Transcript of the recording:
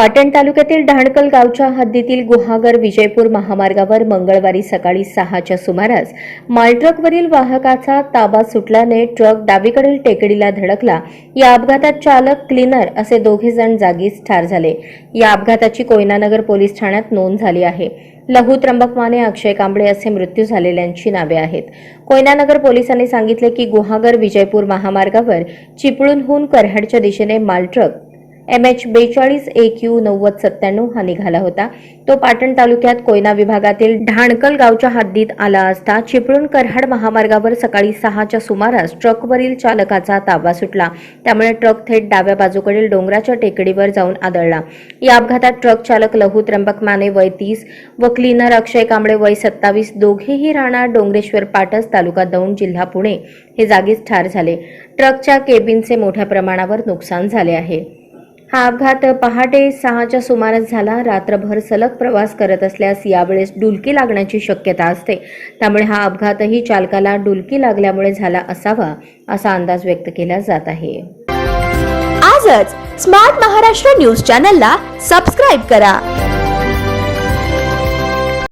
पाटण तालुक्यातील डहाणकल गावच्या हद्दीतील गुहागर विजयपूर महामार्गावर मंगळवारी सकाळी सहाच्या सुमारास मालट्रकवरील वाहकाचा ताबा सुटल्याने ट्रक डावीकडील टेकडीला धडकला. या अपघातात चालक क्लीनर असे दोघे जण जागीच ठार झाले. या अपघाताची कोयनानगर पोलीस ठाण्यात नोंद झाली आहे. लहू त्र्यंबक माने अक्षय कांबळे असे मृत्यू झालेल्यांची नावे आहेत. कोयनानगर पोलिसांनी सांगितले की गुहागर विजयपूर महामार्गावर चिपळूणहून करहडच्या दिशेने मालट्रक एम एच बेचाळीस एक यू नव्वद सत्त्याण्णव हा निघाला होता. तो पाटण तालुक्यात कोयना विभागातील ढाणकल गावच्या हद्दीत आला असता चिपळूण कराड महामार्गावर सकाळी सहाच्या सुमारास ट्रकवरील चालकाचा ताबा सुटला. त्यामुळे ट्रक थेट डाव्या बाजूकडील डोंगराच्या टेकडीवर जाऊन आदळला. या अपघातात ट्रक चालक लहू त्र्यंबक माने वय तीस व क्लीनर अक्षय कांबळे वय सत्तावीस दोघेही राहणार डोंगरेश्वर पाटस तालुका दौंड जिल्हा पुणे हे जागीच ठार झाले. ट्रकच्या केबिनचे मोठ्या प्रमाणावर नुकसान झाले आहे. हा अपघात पहाटे सहाच्या सुमारास झाला. रात्रभर सलग प्रवास करत असल्यास यावेळेस डुलकी लागण्याची शक्यता असते. त्यामुळे हा अपघातही चालकाला डुलकी लागल्यामुळे झाला असावा असा अंदाज व्यक्त केला जात आहे. आजच स्मार्ट महाराष्ट्र न्यूज चॅनलला सबस्क्राईब करा.